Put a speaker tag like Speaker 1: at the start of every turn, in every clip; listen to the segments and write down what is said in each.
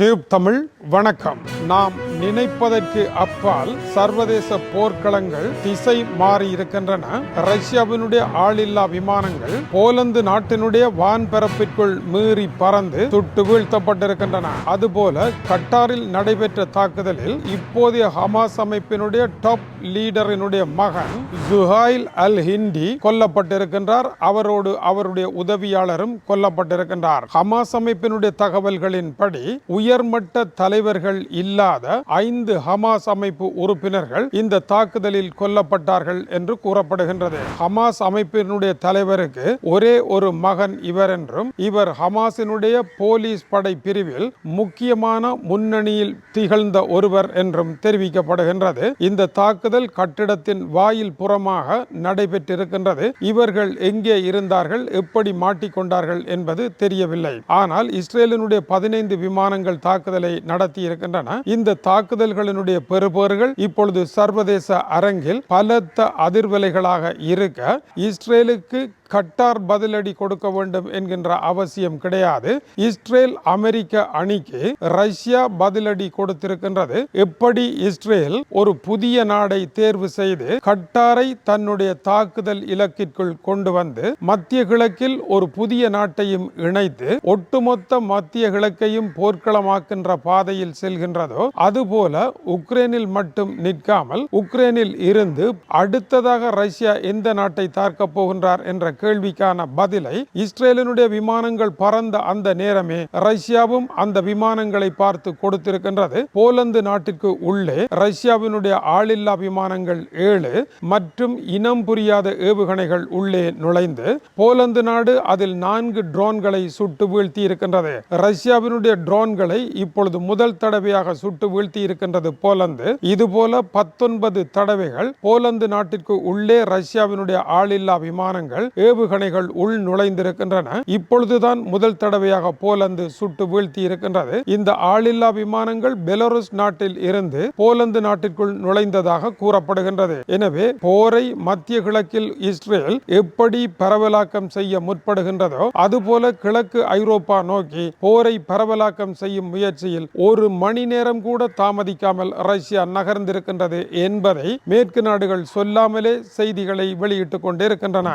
Speaker 1: Tube Tamil வணக்கம். நாம் நினைப்பதற்கு அப்பால் சர்வதேச போர்க்களங்கள் திசை மாறி இருக்கின்றன. ரஷ்யாவினுடைய ஆளில்லா விமானங்கள் போலந்து நாட்டினுடைய வான்பரப்பிற்குள் மீறி பறந்து சுட்டு வீழ்த்தப்பட்டிருக்கின்றன. அதுபோல கட்டாரில் நடைபெற்ற தாக்குதலில் இப்போதைய ஹமாஸ் அமைப்பினுடைய டாப் லீடரினுடைய மகன் ஜுஹாயில் அல் ஹிண்டி கொல்லப்பட்டிருக்கின்றார். அவரோடு அவருடைய உதவியாளரும் கொல்லப்பட்டிருக்கின்றார். ஹமாஸ் அமைப்பினுடைய தகவல்களின்படி உயர்மட்ட தலைவர்கள் இல்லாத ஐந்து ஹமாஸ் அமைப்பு உறுப்பினர்கள் இந்த தாக்குதலில் கொல்லப்பட்டார்கள் என்று கூறப்படுகின்றது. ஹமாஸ் அமைப்பினுடைய தலைவருக்கு ஒரே ஒரு மகன் இவர் என்றும் இவர் ஹமாஸினுடைய போலீஸ் படை பிரிவில் முக்கியமான முன்னணியில் திகழ்ந்த ஒருவர் என்றும் தெரிவிக்கப்படுகின்றது. இந்த தாக்குதல் கட்டிடத்தின் வாயில் புறமாக நடைபெற்றிருக்கின்றது. இவர்கள் எங்கே இருந்தார்கள் எப்படி மாட்டிக்கொண்டார்கள் என்பது தெரியவில்லை. ஆனால் இஸ்ரேலினுடைய பதினைந்து விமானங்கள் தாக்குதலை நடத்தி இருக்கின்றன இந்த தாக்குதல்களினுடைய பெறுபேறுகள் இப்பொழுது சர்வதேச அரங்கில் பலத்த அதிர்வலைகளாக இருக்க இஸ்ரேலுக்கு கட்டார் பதிலடி கொடுக்க வேண்டும் என்கின்ற அவசியம் கிடையாது. இஸ்ரேல் அமெரிக்க அணிக்கு ரஷ்யா பதிலடி கொடுத்திருக்கின்றது. எப்படி இஸ்ரேல் ஒரு புதிய நாடை தேர்வு செய்து கட்டாரை தன்னுடைய தாக்குதல் இலக்கிற்குள் கொண்டு வந்து மத்திய கிழக்கில் ஒரு புதிய நாட்டையும் இணைத்து ஒட்டுமொத்த மத்திய கிழக்கையும் போர்க்களமாக்கின்ற பாதையில் செல்கின்றதோ அதுபோல உக்ரைனில் மட்டும் நிற்காமல் உக்ரைனில் இருந்து அடுத்ததாக ரஷ்யா எந்த நாட்டை தாக்கப் போகின்றார் என்ற கேள்விக்கான பதிலை இஸ்ரேலினுடைய விமானங்கள் பறந்த அந்த நேரமே ரஷ்யாவும் அந்த விமானங்களை பார்த்து கொடுத்திருக்கின்றது. போலந்து நாட்டிற்கு உள்ளே ரஷ்யாவினுடைய ஆளில்லா விமானங்கள் ஏழு மற்றும் இனம் புரியாத ஏவுகணைகள் உள்ளே நுழைந்து போலந்து நாடு அதில் நான்கு ட்ரோன்களை சுட்டு வீழ்த்தி இருக்கின்றது ரஷ்யாவினுடைய ட்ரோன்களை இப்பொழுது முதல் தடவையாக சுட்டு வீழ்த்தி இருக்கின்றது போலந்து. இதுபோல பத்தொன்பது தடவைகள் போலந்து நாட்டிற்கு உள்ளே ரஷ்யாவினுடைய ஆளில்லா விமானங்கள் ஏவுகணைகள் உள் நுழைந்திருக்கின்றன. இப்பொழுதுதான் முதல் தடவையாக போலந்து சுட்டு வீழ்த்தி இருக்கின்றது இந்த ஆளில்லா விமானங்கள் பெலருஸ் நாட்டில் இருந்து போலந்து நாட்டிற்குள் நுழைந்ததாக கூறப்படுகின்றது. எனவே போரை மத்திய கிழக்கில் இஸ்ரேல் எப்படி பரவலாக்கம் செய்ய முற்படுகின்றதோ அதுபோல கிழக்கு ஐரோப்பா நோக்கி போரை பரவலாக்கம் செய்யும் முயற்சியில் ஒரு மணி நேரம் கூட தாமதிக்காமல் ரஷ்யா நகர்ந்திருக்கின்றது என்பதை மேற்கு நாடுகள் சொல்லாமலே செய்திகளை வெளியிட்டுக் கொண்டிருக்கின்றன.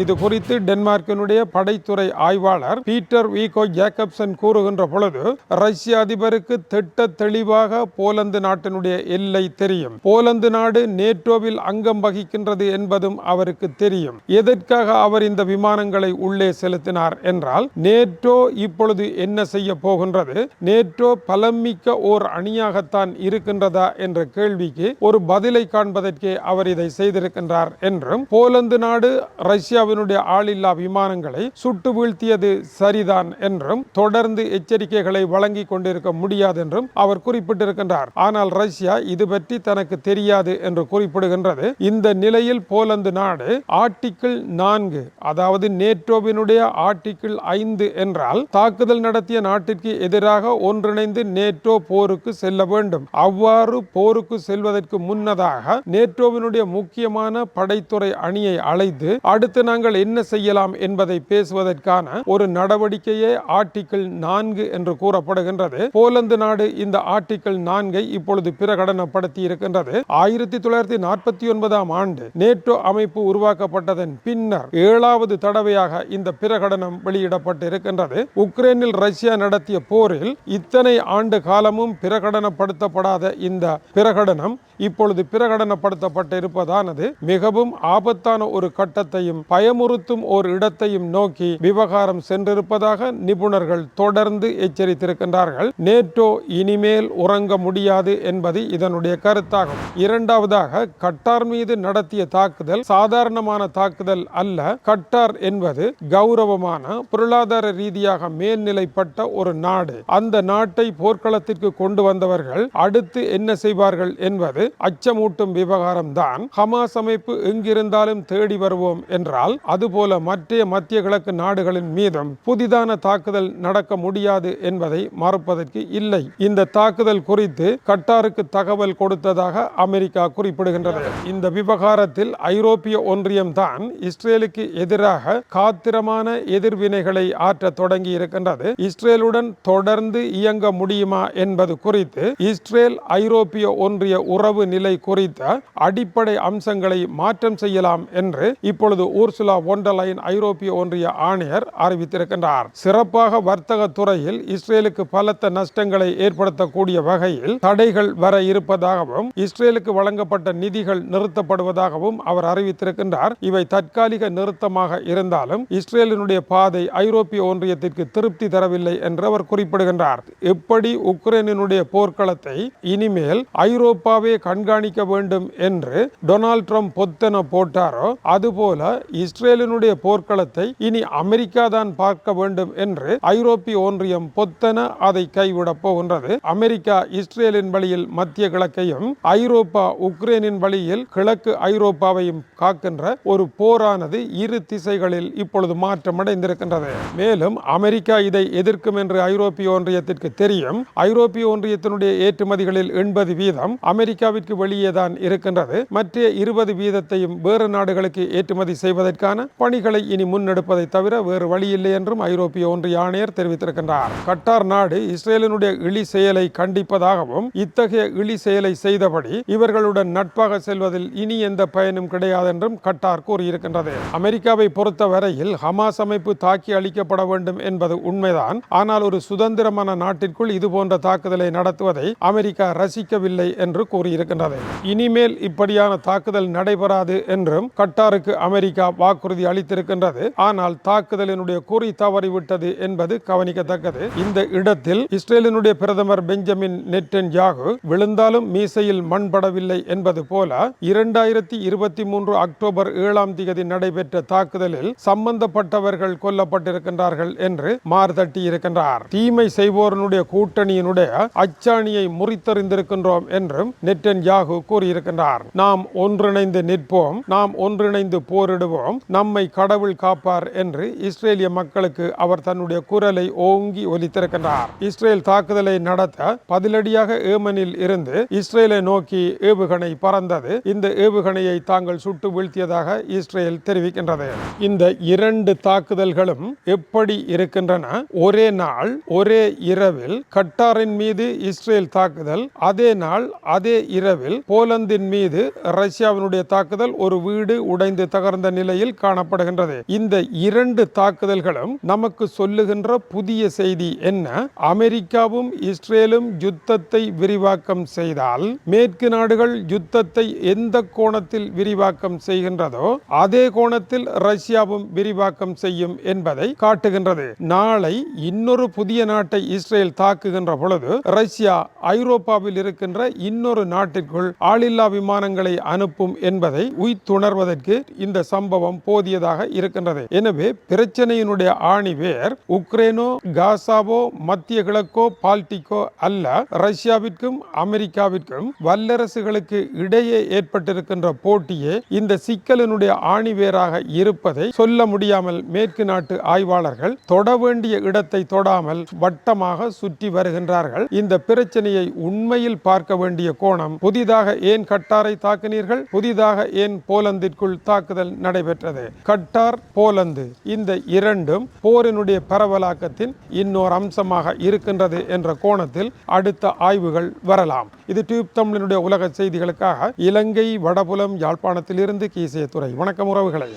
Speaker 1: இது குறித்து டென்மார்க்கினுடைய படைத்துறை ஆய்வாளர் பீட்டர் வீகோ ஜேக்கப்சன் கூறுகின்ற பொழுது ரஷ்ய அதிபருக்கு திட்ட தெளிவாக போலந்து நாட்டினுடைய எல்லை தெரியும். போலந்து நாடு நேட்டோவில் அங்கம் வகிக்கின்றது என்பதும் அவருக்கு தெரியும். எதற்காக அவர் இந்த விமானங்களை உள்ளே செலுத்தினார் என்றால் நேட்டோ இப்பொழுது என்ன செய்ய போகின்றது? நேட்டோ பலமிக்க ஓர் அணியாகத்தான் இருக்கின்றதா என்ற கேள்விக்கு ஒரு பதிலை காண்பதற்கே அவர் இதை செய்திருக்கின்றார் என்றும் போலந்து நாடு ரஷ்யா ரஷ்யாவினுடைய ஆளில்லா விமானங்களை சுட்டு வீழ்த்தியது சரிதான் என்றும் தொடர்ந்து எச்சரிக்கைகளை வழங்கி கொண்டிருக்க முடியாது என்றும் அவர் குறிப்பிட்டிருக்கின்றார். ஆனால் ரஷ்யா இது பற்றி தனக்கு தெரியாது என்று குறிப்பிடுகின்றது. இந்த நிலையில் போலந்து நாடு ஆர்டிக்கிள் நான்கு அதாவது நேட்டோவினுடைய ஆர்டிக்கிள் ஐந்து என்றால் தாக்குதல் நடத்திய நாட்டிற்கு எதிராக ஒன்றிணைந்து நேட்டோ போருக்கு செல்ல வேண்டும். அவ்வாறு போருக்கு செல்வதற்கு முன்னதாக நேட்டோவினுடைய முக்கியமான படைத்துறை அணியை அழைத்து அடுத்த நாங்கள் என்ன செய்யலாம் என்பதை பேசுவதற்கான ஒரு நடவடிக்கையே ஆர்டிக்கிள் நான்கு என்று கூறப்படுகின்றது. போலந்து நாடு இந்த ஆர்டிக்கிள் நான்கை இப்பொழுது பிரகடனப்படுத்தி இருக்கின்றது. ஆயிரத்தி தொள்ளாயிரத்தி நாற்பத்தி ஒன்பதாம் ஆண்டு நேட்டோ அமைப்பு உருவாக்கப்பட்டதன் பின்னர் ஏழாவது தடவையாக இந்த பிரகடனம் வெளியிடப்பட்டு இருக்கின்றது உக்ரைனில் ரஷ்யா நடத்திய போரில் இத்தனை ஆண்டு காலமும் பிரகடனப்படுத்தப்படாத இந்த பிரகடனம் இப்பொழுது பிரகடனப்படுத்தப்பட்டு இருப்பதானது மிகவும் ஆபத்தான ஒரு கட்டத்தையும் பயமுறுத்தும் ஓர் இடத்தையும் நோக்கி விவகாரம் சென்றிருப்பதாக நிபுணர்கள் தொடர்ந்து எச்சரித்திருக்கின்றார்கள். நேட்டோ இனிமேல் உறங்க முடியாது என்பது இதனுடைய கருத்தாகும். இரண்டாவதாக கட்டார் மீது நடத்திய தாக்குதல் சாதாரணமான தாக்குதல் அல்ல. கட்டார் என்பது கௌரவமான பொருளாதார ரீதியாக மேல்நிலைப்பட்ட ஒரு நாடு. அந்த நாட்டை போர்க்களத்திற்கு கொண்டு வந்தவர்கள் அடுத்து என்ன செய்வார்கள் என்பது அச்சமூட்டும் விவகாரம் தான் ஹமாஸ் அமைப்பு எங்கிருந்தாலும் தேடி வருவோம் என்றால் ஆனால் அதுபோல மற்ற மத்திய கிழக்கு நாடுகளின் மீதும் புதிதான தாக்குதல் நடக்க முடியாது என்பதை மறுப்பதற்கு இல்லை. இந்த தாக்குதல் குறித்து கட்டாருக்கு தகவல் கொடுத்ததாக அமெரிக்கா குறிப்பிடுகின்றது. இந்த விவகாரத்தில் ஐரோப்பிய ஒன்றியம் தான் இஸ்ரேலுக்கு எதிராக காத்திரமான எதிர்வினைகளை ஆற்ற தொடங்கி இருக்கின்றது இஸ்ரேலுடன் தொடர்ந்து இயங்க முடியுமா என்பது குறித்து இஸ்ரேல் ஐரோப்பிய ஒன்றிய உறவு நிலை குறித்த அடிப்படை அம்சங்களை மாற்றம் செய்யலாம் என்று இப்பொழுது உர்சுலா ஒண்டலைன் ஐரோப்பிய ஒன்றிய ஆணையர் அறிவித்திருக்கின்றார். சிறப்பாக வர்த்தக துறையில் இஸ்ரேலுக்கு பலத்த நஷ்டங்களை ஏற்படுத்தக்கூடிய வகையில் தடைகள் வர இருப்பதாகவும் இஸ்ரேலுக்கு வழங்கப்பட்ட நிதிகள் நிறுத்தப்படுவதாகவும் அவர் அறிவித்திருக்கின்றார். இவை தற்காலிக நிறுத்தமாக இருந்தாலும் இஸ்ரேலினுடைய பாதை ஐரோப்பிய ஒன்றியத்திற்கு திருப்தி தரவில்லை என்று அவர் குறிப்பிடுகின்றார். எப்படி உக்ரைனினுடைய போர்க்களத்தை இனிமேல் ஐரோப்பாவே கண்காணிக்க வேண்டும் என்று டொனால்ட் ட்ரம்ப் பொத்தென போட்டாரோ அதுபோல இஸ்ரேலினுடைய போர்க்களத்தை இனி அமெரிக்கா தான் பார்க்க வேண்டும் என்று ஐரோப்பிய ஒன்றியம் பொத்தன அதை கைவிடப் போகின்றது. அமெரிக்கா இஸ்ரேலின் வழியில் மத்திய கிழக்கையும் ஐரோப்பா உக்ரைனின் வழியில் கிழக்கு ஐரோப்பாவையும் காக்கின்ற ஒரு போரானது இரு திசைகளில் இப்பொழுது மாற்றமடைந்திருக்கின்றது. மேலும் அமெரிக்கா இதை எதிர்க்கும் என்று ஐரோப்பிய ஒன்றியத்திற்கு தெரியும். ஐரோப்பிய ஒன்றியத்தினுடைய ஏற்றுமதிகளில் எண்பது வீதம் அமெரிக்காவிற்கு வெளியே தான் இருக்கின்றது. மற்ற இருபது வீதத்தையும் வேறு நாடுகளுக்கு ஏற்றுமதி செய்வதற்கு செய்வதற்கான பணிகளை இனி முன்னெடுப்பதை தவிர வேறு வழியில்லை என்றும் ஐரோப்பிய ஒன்றிய ஆணையர் தெரிவித்திருக்கின்றார். கட்டார் நாடு இஸ்ரேலினுடைய இழி செயலை கண்டிப்பதாகவும் இத்தகைய இழி செயலை செய்தபடி இவர்களுடன் நட்பாக செல்வதில் இனி எந்த பயனும் கிடையாது என்றும் கட்டார் கூறியிருக்கின்றது. அமெரிக்காவை பொறுத்த வரையில் ஹமாஸ் அமைப்பு தாக்கி அளிக்கப்பட வேண்டும் என்பது உண்மைதான். ஆனால் ஒரு சுதந்திரமான நாட்டிற்குள் இது போன்ற தாக்குதலை நடத்துவதை அமெரிக்கா ரசிக்கவில்லை என்று கூறியிருக்கின்றது. இனிமேல் இப்படியான தாக்குதல் நடைபெறாது என்றும் கட்டாருக்கு அமெரிக்கா வாக்குறுதி அளித்திருக்கின்றது. ஆனால் தாக்குதலினுடைய குறி தவறிவிட்டது என்பது கவனிக்கத்தக்கது. இந்த இடத்தில் இஸ்ரேலினுடைய பிரதமர் பெஞ்சமின் நெட்டன் யாகு விழுந்தாலும் மீசையில் மண்படவில்லை என்பது போல இரண்டாயிரத்தி இருபத்தி மூன்று அக்டோபர் ஏழாம் தேதி நடைபெற்ற தாக்குதலில் சம்பந்தப்பட்டவர்கள் கொல்லப்பட்டிருக்கின்றார்கள் என்று மார்தட்டி இருக்கின்றார் தீமை செய்வோரனுடைய கூட்டணியினுடைய அச்சாணியை முறித்தறிந்திருக்கின்றோம் என்றும் நெட்டன் யாகு கூறியிருக்கின்றார். நாம் ஒன்றிணைந்து நிற்போம். நாம் ஒன்றிணைந்து போரிடுவோம். நம்மை கடவுள் காப்பார் என்று இஸ்ரேலிய மக்களுக்கு அவர் தன்னுடைய குரலை ஓங்கி ஒலித்திருக்கின்றார். இஸ்ரேல் தாக்குதலை நடத்த பதிலடியாக ஏமனில் இருந்து இஸ்ரேலை நோக்கி ஏவுகணை பறந்தது. இந்த ஏவுகணையை தாங்கள் சுட்டு வீழ்த்தியதாக இஸ்ரேல் தெரிவிக்கின்றது. இந்த இரண்டு தாக்குதல்களும் எப்படி இருக்கின்றன? ஒரே நாள் ஒரே இரவில் கட்டாரின் மீது இஸ்ரேல் தாக்குதல் அதே நாள் அதே இரவில் போலந்தின் மீது ரஷ்யாவினுடைய தாக்குதல் ஒரு வீடு உடைந்து தகர்ந்த நிலையில் காணப்படுகின்றது. இந்த இரண்டு தாக்குதல்களும் நமக்கு சொல்லுகின்ற புதிய செய்தி என்ன? அமெரிக்காவும் இஸ்ரேலும் யுத்தத்தை விரிவாக்கம் செய்தால் மேற்கு நாடுகள் யுத்தத்தை எந்த கோணத்தில் விரிவாக்கம் செய்கின்றதோ அதே கோணத்தில் ரஷ்யாவும் விரிவாக்கம் செய்யும் என்பதை காட்டுகின்றது. நாளை இன்னொரு புதிய நாட்டை இஸ்ரேல் தாக்குகின்ற பொழுது ரஷ்யா ஐரோப்பாவில் இருக்கின்ற இன்னொரு நாட்டிற்குள் ஆளில்லா விமானங்களை அனுப்பும் என்பதை உய்த்துணர்வதற்கு இந்த சம்பவம் போதியதாக இருக்கின்றது. எனவே பிரச்சனையினுடைய ஆணி வேர் உக்ரைனோ காசாவோ மத்திய கிழக்கோ பால்டிக்கோ அல்ல ரஷ்யாவிற்கும் அமெரிக்காவிற்கும் வல்லரசுகளுக்கு இடையே ஏற்பட்டிருக்கின்ற போட்டியே இந்த சிக்கலினுடைய ஆணிவேராக இருப்பதை சொல்ல முடியாமல் மேற்கு நாட்டு ஆய்வாளர்கள் தொட வேண்டிய இடத்தை தொடாமல் வட்டமாக சுற்றி வருகின்றார்கள். இந்த பிரச்சனையை உண்மையில் பார்க்க வேண்டிய கோணம் புதிதாக ஏன் கட்டாரை தாக்கினீர்கள்? புதிதாக ஏன் போலந்திற்குள் தாக்குதல் பெற்றது கட்டார் போலந்து. இந்த இரண்டும் போரினுடைய பரவலாக்கத்தின் இன்னொரு அம்சமாக இருக்கின்றது என்ற கோணத்தில் அடுத்த ஆய்வுகள் வரலாம். இது டியூப் தமிழினுடைய உலக செய்திகளுக்காக இலங்கை வடபுலம் யாழ்ப்பாணத்திலிருந்து கீசிய துறை. வணக்கம் உறவுகளை.